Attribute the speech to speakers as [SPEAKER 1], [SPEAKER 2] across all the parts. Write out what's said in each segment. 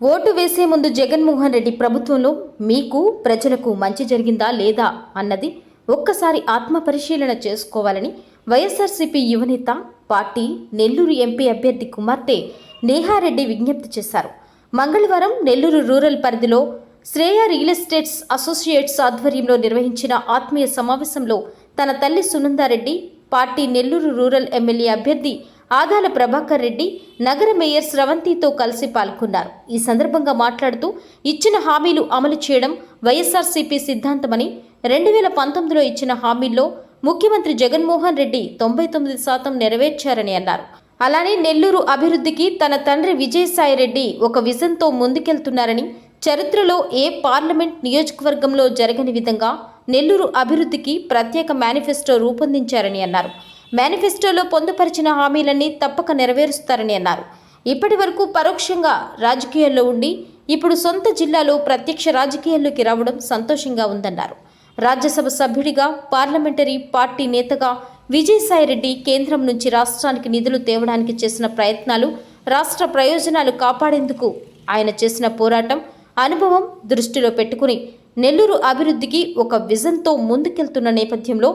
[SPEAKER 1] Vote వేసే ముందు జగన్మోహన్ రెడ్డి ప్రభుత్వంలో మీకు ప్రజలకు మంచి జరిగిందా లేదా అన్నది ఒక్కసారి ఆత్మ పరిశీలన చేసుకోవాలని వైఎస్ఆర్సీపీ యువనేత పార్టీ నెల్లూరు ఎంపీ అభ్యర్థి కుమార్తె నేహారెడ్డి విజ్ఞప్తి చేశారు. మంగళవారం నెల్లూరు రూరల్ పరిధిలో శ్రేయ రియల్ ఎస్టేట్స్ అసోసియేట్స్ ఆధ్వర్యంలో నిర్వహించిన ఆత్మీయ సమావేశంలో తన తల్లి Sunanda Reddy party Nellore rural MLA అభ్యర్థి ఆదాల ప్రభాకర్ రెడ్డి నగర మేయర్ స్రవంతితో కలిసి పాల్గొన్నారు. ఈ సందర్భంగా మాట్లాడుతూ ఇచ్చిన హామీలు అమలు చేయడం వైఎస్ఆర్సీపీ సిద్ధాంతమని రెండు వేల పంతొమ్మిదిలో ఇచ్చిన హామీల్లో ముఖ్యమంత్రి జగన్మోహన్ రెడ్డి తొంభై తొమ్మిది శాతం నెరవేర్చారని అన్నారు. అలానే నెల్లూరు అభివృద్ధికి తన తండ్రి విజయసాయిరెడ్డి ఒక విజన్తో ముందుకెళ్తున్నారని చరిత్రలో ఏ పార్లమెంట్ నియోజకవర్గంలో జరగని విధంగా నెల్లూరు అభివృద్ధికి ప్రత్యేక మేనిఫెస్టో రూపొందించారని అన్నారు. మేనిఫెస్టోలో పొందుపరిచిన హామీలన్నీ తప్పక నెరవేరుస్తారని అన్నారు. ఇప్పటి వరకు పరోక్షంగా రాజకీయాల్లో ఉండి ఇప్పుడు సొంత జిల్లాలో ప్రత్యక్ష రాజకీయాల్లోకి రావడం సంతోషంగా ఉందన్నారు. రాజ్యసభ సభ్యుడిగా పార్లమెంటరీ పార్టీ నేతగా విజయసాయిరెడ్డి కేంద్రం నుంచి రాష్ట్రానికి నిధులు తేవడానికి చేసిన ప్రయత్నాలు రాష్ట్ర ప్రయోజనాలు కాపాడేందుకు ఆయన చేసిన పోరాటం అనుభవం దృష్టిలో పెట్టుకుని నెల్లూరు అభివృద్ధికి ఒక విజన్తో ముందుకెళ్తున్న నేపథ్యంలో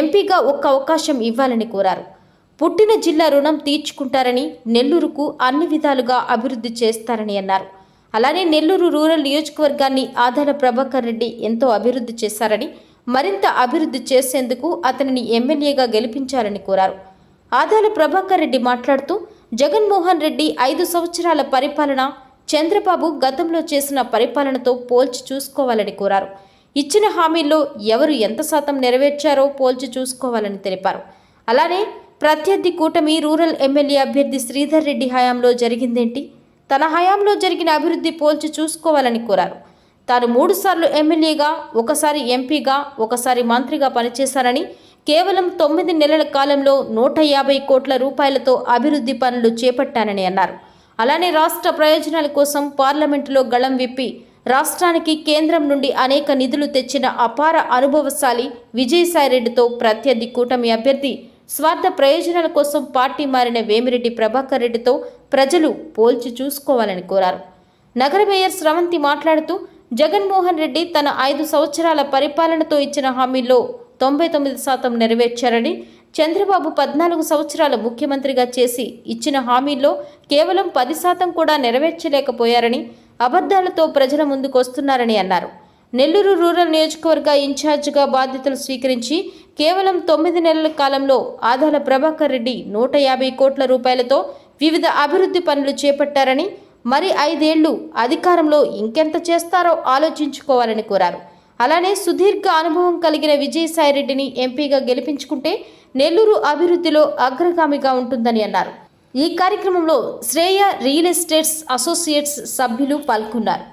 [SPEAKER 1] ఎంపీగా ఒక్క అవకాశం ఇవ్వాలని కోరారు. పుట్టిన జిల్లా రుణం తీర్చుకుంటారని నెల్లూరుకు అన్ని విధాలుగా అభివృద్ధి చేస్తారని అన్నారు. అలానే నెల్లూరు రూరల్ నియోజకవర్గాన్ని ఆదాల ప్రభాకర్ రెడ్డి ఎంతో అభివృద్ధి చేశారని మరింత అభివృద్ధి చేసేందుకు అతనిని ఎమ్మెల్యేగా గెలిపించాలని కోరారు. ఆదాల ప్రభాకర్ రెడ్డి మాట్లాడుతూ జగన్మోహన్ రెడ్డి ఐదు సంవత్సరాల పరిపాలన చంద్రబాబు గతంలో చేసిన పరిపాలనతో పోల్చి చూసుకోవాలని కోరారు. ఇచ్చిన హామీల్లో ఎవరు ఎంత శాతం నెరవేర్చారో పోల్చి చూసుకోవాలని తెలిపారు. అలానే ప్రత్యర్థి కూటమి రూరల్ ఎమ్మెల్యే అభ్యర్థి శ్రీధర్ రెడ్డి హయాంలో జరిగిందేంటి? తన హయాంలో జరిగిన అభివృద్ధి పోల్చి చూసుకోవాలని కోరారు. తాను మూడుసార్లు ఎమ్మెల్యేగా ఒకసారి ఎంపీగా ఒకసారి మంత్రిగా పనిచేశారని కేవలం తొమ్మిది నెలల కాలంలో నూట యాభై కోట్ల రూపాయలతో అభివృద్ధి పనులు చేపట్టానని అన్నారు. అలానే రాష్ట్ర ప్రయోజనాల కోసం పార్లమెంటులో గళం విప్పి రాష్ట్రానికి కేంద్రం నుండి అనేక నిధులు తెచ్చిన అపార అనుభవశాలి విజయసాయిరెడ్డితో ప్రత్యర్థి కూటమి అభ్యర్థి స్వార్థ ప్రయోజనాల కోసం పార్టీ మారిన వేమిరెడ్డి ప్రభాకర్ రెడ్డితో ప్రజలు పోల్చి చూసుకోవాలని కోరారు. నగర మేయర్ స్రవంతి మాట్లాడుతూ జగన్మోహన్ రెడ్డి తన ఐదు సంవత్సరాల పరిపాలనతో ఇచ్చిన హామీల్లో తొంభై తొమ్మిది శాతం నెరవేర్చారని చంద్రబాబు పద్నాలుగు సంవత్సరాల ముఖ్యమంత్రిగా చేసి ఇచ్చిన హామీల్లో కేవలం పది శాతం కూడా నెరవేర్చలేకపోయారని అబద్ధాలతో ప్రజల ముందుకు వస్తున్నారని అన్నారు. నెల్లూరు రూరల్ నియోజకవర్గ ఇన్ఛార్జిగా బాధ్యతలు స్వీకరించి కేవలం తొమ్మిది నెలల కాలంలో ఆదాల ప్రభాకర్ రెడ్డి నూట యాభై కోట్ల రూపాయలతో వివిధ అభివృద్ధి పనులు చేపట్టారని మరి ఐదేళ్ళు అధికారంలో ఇంకెంత చేస్తారో ఆలోచించుకోవాలని కోరారు. అలానే సుదీర్ఘ అనుభవం కలిగిన విజయసాయిరెడ్డిని ఎంపీగా గెలిపించుకుంటే నెల్లూరు అభివృద్ధిలో అగ్రగామిగా ఉంటుందని అన్నారు. ఈ కార్యక్రమంలో శ్రేయ రియల్ ఎస్టేట్స్ అసోసియేట్స్ సభ్యులు పాల్గొన్నారు.